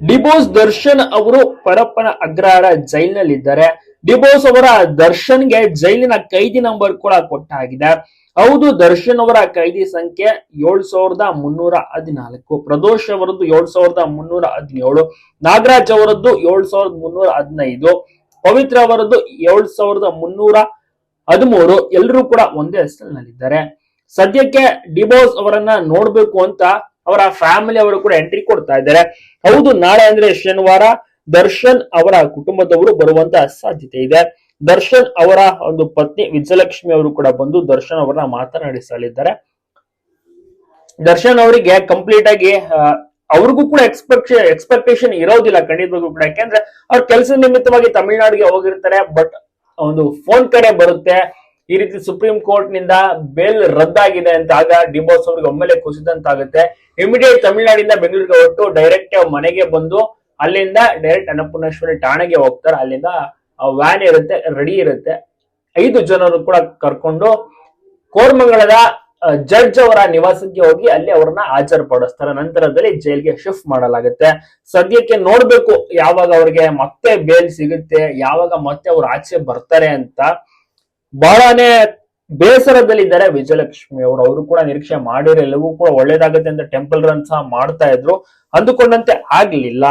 D boss Darshan ಅವರು Parappana Agrahara ಜೈಲಿನಲ್ಲಿದ್ದಾರೆ. D boss ಅವರ ದರ್ಶನ್ಗೆ ಜೈಲಿನ ಕೈದಿ ನಂಬರ್ ಕೂಡ ಕೊಟ್ಟಾಗಿದೆ. ಹೌದು, ದರ್ಶನ್ ಅವರ ಕೈದಿ ಸಂಖ್ಯೆ ಏಳ್ ಸಾವಿರದ ಮುನ್ನೂರ ಹದಿನಾಲ್ಕು. ಪ್ರದೋಷ್ ಅವರದ್ದು ಏಳ್ ಸಾವಿರದ ಮುನ್ನೂರ ಹದಿನೇಳು. ನಾಗರಾಜ್ ಅವರದ್ದು ಏಳ್ ಸಾವಿರದ ಮುನ್ನೂರ ಹದಿನೈದು. ಪವಿತ್ರ ಅವರದ್ದು ಏಳ್ ಸಾವಿರದ ಮುನ್ನೂರ ಹದಿಮೂರು. ಎಲ್ಲರೂ ಕೂಡ ಒಂದೇ ಹೆಸರಿನಲ್ಲಿದ್ದಾರೆ ಸದ್ಯಕ್ಕೆ ಡಿಬೋಸ್ ಅವರನ್ನ ನೋಡ್ಬೇಕು ಅಂತ ಅವರ ಫ್ಯಾಮಿಲಿ ಅವರು ಕೂಡ ಎಂಟ್ರಿ ಕೊಡ್ತಾ ಇದ್ದಾರೆ. ಹೌದು, ನಾಳೆ ಅಂದ್ರೆ ಶನಿವಾರ ದರ್ಶನ್ ಅವರ ಕುಟುಂಬದವರು ಬರುವಂತ ಸಾಧ್ಯತೆ ಇದೆ. ದರ್ಶನ್ ಅವರ ಒಂದು ಪತ್ನಿ ವಿಜಯಲಕ್ಷ್ಮಿ ಅವರು ಕೂಡ ಬಂದು ದರ್ಶನ್ ಅವರನ್ನ ಮಾತನಾಡಿಸಲಿದ್ದಾರೆ. ದರ್ಶನ್ ಅವರಿಗೆ ಕಂಪ್ಲೀಟ್ ಆಗಿ ಅವ್ರಿಗೂ ಕೂಡ ಎಕ್ಸ್ಪೆಕ್ಟ್ ಎಕ್ಸ್ಪೆಕ್ಟೇಷನ್ ಇರೋದಿಲ್ಲ ಖಂಡಿತವಾಗೂ ಕೂಡ. ಯಾಕೆಂದ್ರೆ ಅವ್ರ ಕೆಲಸ ನಿಮಿತ್ತವಾಗಿ ತಮಿಳುನಾಡಿಗೆ ಹೋಗಿರ್ತಾರೆ ಬಟ್ ಒಂದು ಫೋನ್ ಕಡೆ ಬರುತ್ತೆ. ಈ ರೀತಿ ಸುಪ್ರೀಂ ಕೋರ್ಟ್ನಿಂದ ಬೇಲ್ ರದ್ದಾಗಿದೆ ಅಂತ ಆಗ ಡಿಬೋಸ್ ಅವ್ರಿಗೆ ಒಮ್ಮೆಲೆ ಕುಸಿದಂತಾಗುತ್ತೆ. ಇಮಿಡಿಯೇಟ್ ತಮಿಳುನಾಡಿಂದ ಬೆಂಗಳೂರಿಗೆ ಹೊರಟು ಡೈರೆಕ್ಟ್ ಮನೆಗೆ ಬಂದು ಅಲ್ಲಿಂದ ಡೈರೆಕ್ಟ್ ಅನ್ನಪೂರ್ಣೇಶ್ವರಿ ಠಾಣೆಗೆ ಹೋಗ್ತಾರೆ. ಅಲ್ಲಿಂದ ವ್ಯಾನ್ ಇರುತ್ತೆ ರೆಡಿ ಇರುತ್ತೆ. ಐದು ಜನರು ಕೂಡ ಕರ್ಕೊಂಡು ಕೋರ್ಮಂಗಳದ ಜಡ್ಜ್ ಅವರ ನಿವಾಸಕ್ಕೆ ಹೋಗಿ ಅಲ್ಲಿ ಅವರನ್ನ ಹಾಜರುಪಡಿಸ್ತಾರೆ. ನಂತರದಲ್ಲಿ ಜೈಲ್ಗೆ ಶಿಫ್ಟ್ ಮಾಡಲಾಗುತ್ತೆ. ಸದ್ಯಕ್ಕೆ ನೋಡ್ಬೇಕು ಯಾವಾಗ ಅವ್ರಿಗೆ ಮತ್ತೆ ಬೇಲ್ ಸಿಗುತ್ತೆ, ಯಾವಾಗ ಮತ್ತೆ ಅವ್ರು ಆಚೆ ಬರ್ತಾರೆ ಅಂತ. ಬಹಳನೇ ಬೇಸರದಲ್ಲಿದ್ದಾರೆ ವಿಜಯಲಕ್ಷ್ಮಿ ಅವರು. ಅವರು ಕೂಡ ನಿರೀಕ್ಷೆ ಮಾಡಿರೋ ಎಲ್ಲವೂ ಕೂಡ ಒಳ್ಳೇದಾಗುತ್ತೆ ಅಂತ ಟೆಂಪಲ್ ರನ್ ಸಹ ಮಾಡ್ತಾ ಇದ್ರು. ಅಂದುಕೊಂಡಂತೆ ಆಗ್ಲಿಲ್ಲ.